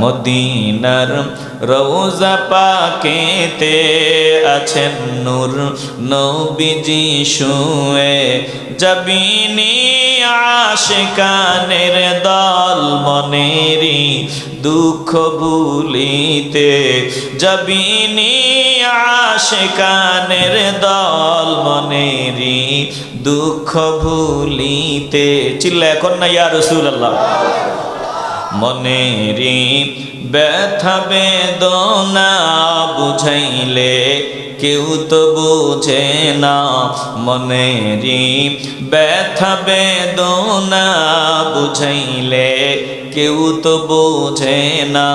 মদিনার রোজা পাকেতে আছেন নূর নবীজি শুয়ে জবিনী আশিকানের দল মনেরি দুঃখ ভুলিতে জবিনী আশিকানের দল মনেরি দুঃখ ভুলিতে চিল্লা এখন না ইয়া রসুল্লাহ মনেরি ব্যথা বেদনা বুঝাইলে কেউ তো বুঝে না। মনেরি ব্যথা বেদনা বুঝাইলে কেউ তো বোঝে না।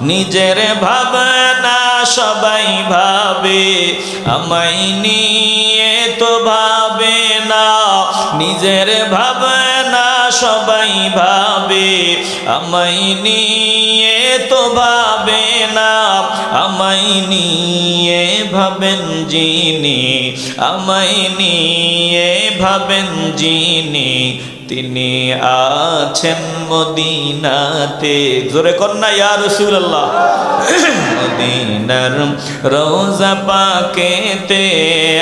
নিজের ভাবনা সবাই ভাবে, আমায় নিয়ে তো ভাবে না। নিজের ভাবনা সবাই ভাবে, আমায় নিয়ে তো ভাবে না। আমায় নিয়ে ভাবেন যিনি, আমায় নিয়ে ভাবেন যিনি, তিনি আছেন মদিনাতে। জোরে কন্যা ইয়া রসুল্লাহ মদিনার রোজা পাকেতে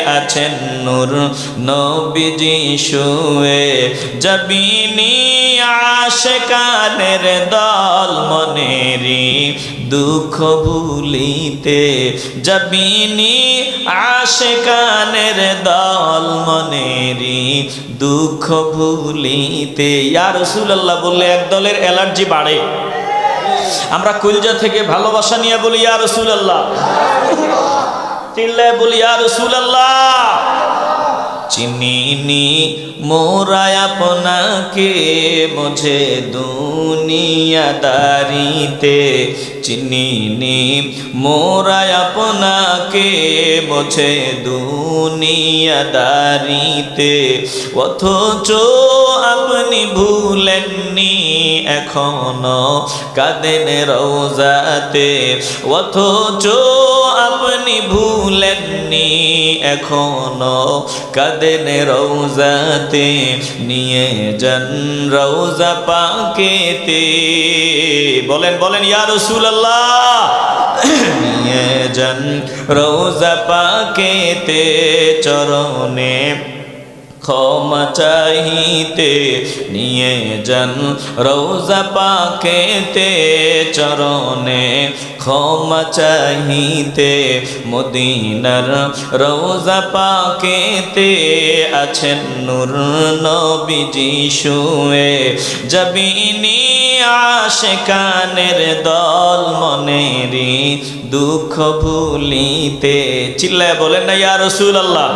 আছেন নূর নবীজি শুয়ে। জবিনী আশেকানের দল মনেরি দুঃখ ভুলিতে। জবিনী আশেকানের দল মনেরি দুঃখ ভুলিতে। ইয়া রসুল্লাহ বললে, এক দলের অ্যালার্জি বাড়ে। আমরা কুলজা থেকে ভালোবাসা নিয়ে বলি রসুল আল্লাহ চিল্লায় বলি আর রসুল রসুল্লাহ চিনিনি মোরায় আপনাকে মুঝে দুনিয়াদারিতে। চিনিনি মোরায় আপনাকে মুঝে দুনিয়াদারিতে। অথচ আপনি ভুলেননি, এখনও কাদেন রোজাতে অথচ আপনি ভুলেননি এখনও কাদেন রৌজাতে নিয়ে যান রৌজা পাকেতে। বলেন বলেন, ইয়া রসুল্লাহ নিয়ে যান রৌজা পাকেতে, চরণে ক্ষমা চাহিতে নিয়ে যান রৌজা পাকেতে, চরণে ক্ষমা চাহিতে, মদিনার রৌজা পাকেতে আছেন নূর নবীজি শুয়ে। জবিনী আশেকানের দল মনেরি দুঃখ ভুলিতে। চিল্লায় বলেন না, ইয়া রসুল আল্লাহ